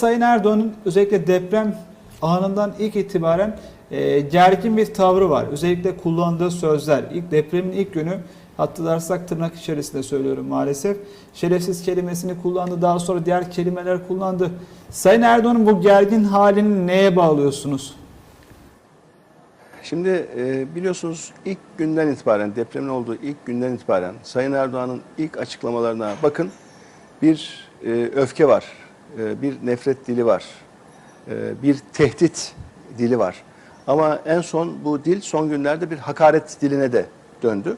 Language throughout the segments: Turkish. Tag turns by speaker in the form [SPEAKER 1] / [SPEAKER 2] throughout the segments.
[SPEAKER 1] Sayın Erdoğan'ın özellikle deprem anından ilk itibaren e, gergin bir tavrı var. Özellikle kullandığı sözler. İlk depremin ilk günü hatırlarsak tırnak içerisinde söylüyorum maalesef. Şerefsiz kelimesini kullandı. Daha sonra diğer kelimeler kullandı. Sayın Erdoğan'ın bu gergin halini neye bağlıyorsunuz?
[SPEAKER 2] Şimdi e, biliyorsunuz ilk günden itibaren, depremin olduğu ilk günden itibaren Sayın Erdoğan'ın ilk açıklamalarına bakın. Bir e, öfke var, bir nefret dili var, e, bir tehdit dili var. Ama en son bu dil son günlerde bir hakaret diline de döndü.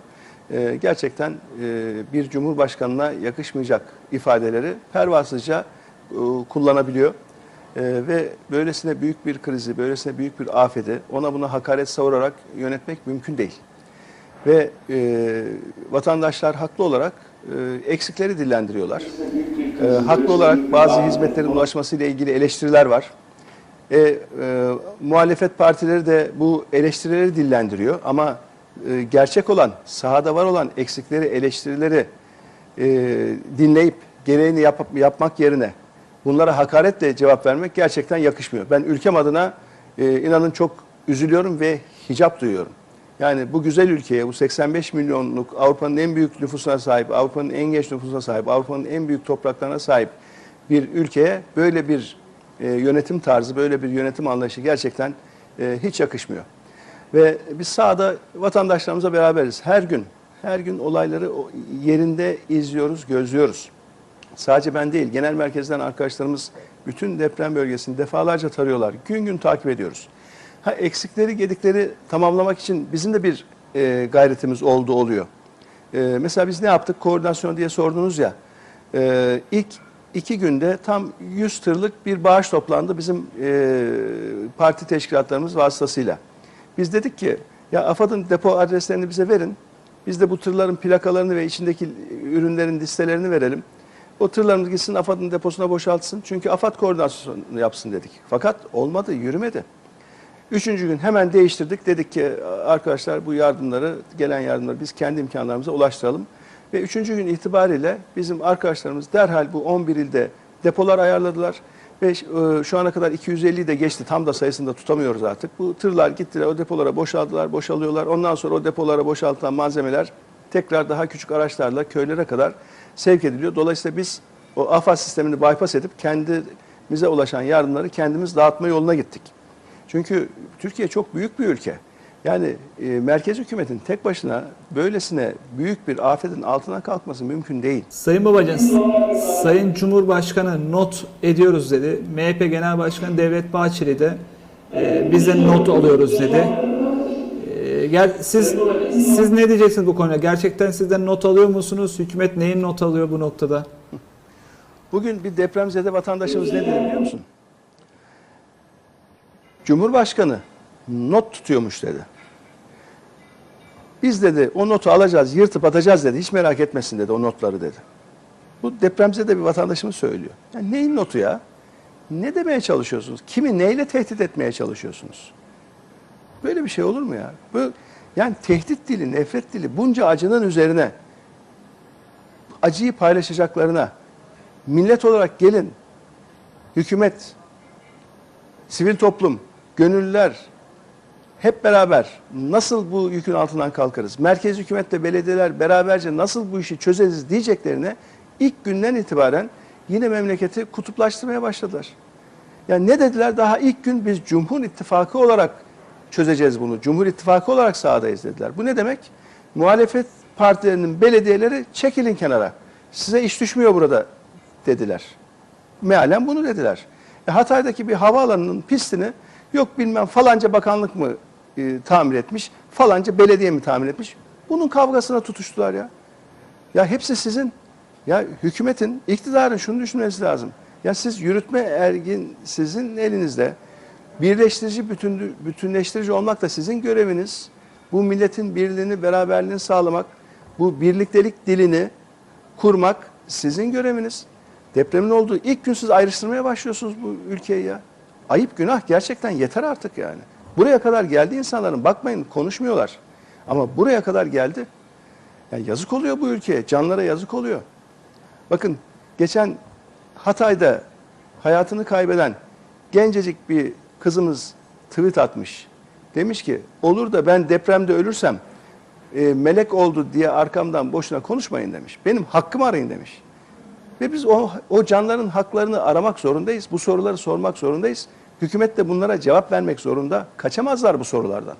[SPEAKER 2] E, gerçekten e, bir cumhurbaşkanına yakışmayacak ifadeleri pervasızca e, kullanabiliyor. Ve böylesine büyük bir krizi, böylesine büyük bir afeti ona buna hakaret savurarak yönetmek mümkün değil. Ve e, vatandaşlar haklı olarak e, eksikleri dillendiriyorlar. E, haklı olarak bazı hizmetlerin ulaşmasıyla ilgili eleştiriler var. E, e, muhalefet partileri de bu eleştirileri dillendiriyor ama e, gerçek olan, sahada var olan eksikleri, eleştirileri e, dinleyip gereğini yap, yapmak yerine bunlara hakaretle cevap vermek gerçekten yakışmıyor. Ben ülkem adına e, inanın çok üzülüyorum ve hicap duyuyorum. Yani bu güzel ülkeye, bu 85 milyonluk Avrupa'nın en büyük nüfusuna sahip, Avrupa'nın en genç nüfusuna sahip, Avrupa'nın en büyük topraklarına sahip bir ülkeye böyle bir e, yönetim tarzı, böyle bir yönetim anlayışı gerçekten e, hiç yakışmıyor. Ve biz sahada vatandaşlarımızla beraberiz. Her gün, her gün olayları yerinde izliyoruz, gözlüyoruz. Sadece ben değil, genel merkezden arkadaşlarımız bütün deprem bölgesini defalarca tarıyorlar. Gün gün takip ediyoruz. Ha, eksikleri, gedikleri tamamlamak için bizim de bir e, gayretimiz oldu, oluyor. E, mesela biz ne yaptık? Koordinasyon diye sordunuz ya. E, ilk iki günde tam 100 tırlık bir bağış toplandı bizim e, parti teşkilatlarımız vasıtasıyla. Biz dedik ki, ya AFAD'ın depo adreslerini bize verin. Biz de bu tırların plakalarını ve içindeki ürünlerin listelerini verelim. O tırlarımız gitsin AFAD'ın deposuna boşaltsın. Çünkü AFAD koordinasyonu yapsın dedik. Fakat olmadı, yürümedi. Üçüncü gün hemen değiştirdik. Dedik ki arkadaşlar bu yardımları, gelen yardımları biz kendi imkanlarımıza ulaştıralım. Ve üçüncü gün itibariyle bizim arkadaşlarımız derhal bu 11 ilde depolar ayarladılar. Ve e, şu ana kadar 250'yi de geçti. Tam da sayısını da tutamıyoruz artık. Bu tırlar gittiler o depolara boşaldılar, boşalıyorlar. Ondan sonra o depolara boşaltılan malzemeler tekrar daha küçük araçlarla köylere kadar sevk ediliyor. Dolayısıyla biz o AFAD sistemini bypass edip kendimize ulaşan yardımları kendimiz dağıtma yoluna gittik. Çünkü Türkiye çok büyük bir ülke. Yani e, merkez hükümetin tek başına böylesine büyük bir afetin altına kalkması mümkün değil.
[SPEAKER 1] Sayın Babacan, Sayın Cumhurbaşkanı not ediyoruz dedi. MHP Genel Başkanı Devlet Bahçeli de e, biz de not alıyoruz dedi. E, siz siz ne diyeceksiniz bu konuda? Gerçekten sizden not alıyor musunuz? Hükümet neyin not alıyor bu noktada?
[SPEAKER 2] Bugün bir depremzede vatandaşımız ne dedi biliyor musun? Cumhurbaşkanı not tutuyormuş dedi. Biz dedi o notu alacağız, yırtıp atacağız dedi. Hiç merak etmesin dedi o notları dedi. Bu depremzede bir vatandaşımız söylüyor. Ya neyin notu ya? Ne demeye çalışıyorsunuz? Kimi neyle tehdit etmeye çalışıyorsunuz? Böyle bir şey olur mu ya? Bu, yani tehdit dili, nefret dili bunca acının üzerine acıyı paylaşacaklarına millet olarak gelin, hükümet, sivil toplum, gönüllüler hep beraber nasıl bu yükün altından kalkarız? Merkez hükümetle belediyeler beraberce nasıl bu işi çözeriz diyeceklerine ilk günden itibaren yine memleketi kutuplaştırmaya başladılar. Yani ne dediler? Daha ilk gün biz Cumhur İttifakı olarak çözeceğiz bunu. Cumhur İttifakı olarak sahadayız dediler. Bu ne demek? Muhalefet partilerinin belediyeleri çekilin kenara. Size iş düşmüyor burada dediler. Mealen bunu dediler. E, Hatay'daki bir havaalanının pistini yok bilmem falanca bakanlık mı e, tamir etmiş, falanca belediye mi tamir etmiş. Bunun kavgasına tutuştular ya. Ya hepsi sizin. Ya hükümetin, iktidarın şunu düşünmesi lazım. Ya siz yürütme ergin sizin elinizde. Birleştirici, bütün, bütünleştirici olmak da sizin göreviniz. Bu milletin birliğini, beraberliğini sağlamak, bu birliktelik dilini kurmak sizin göreviniz. Depremin olduğu ilk gün siz ayrıştırmaya başlıyorsunuz bu ülkeyi ya. Ayıp günah gerçekten yeter artık yani. Buraya kadar geldi insanların bakmayın konuşmuyorlar. Ama buraya kadar geldi. Yani yazık oluyor bu ülkeye. Canlara yazık oluyor. Bakın geçen Hatay'da hayatını kaybeden gencecik bir kızımız tweet atmış. Demiş ki olur da ben depremde ölürsem e, melek oldu diye arkamdan boşuna konuşmayın demiş. Benim hakkımı arayın demiş. Ve biz o, o canların haklarını aramak zorundayız. Bu soruları sormak zorundayız. Hükümet de bunlara cevap vermek zorunda. Kaçamazlar bu sorulardan.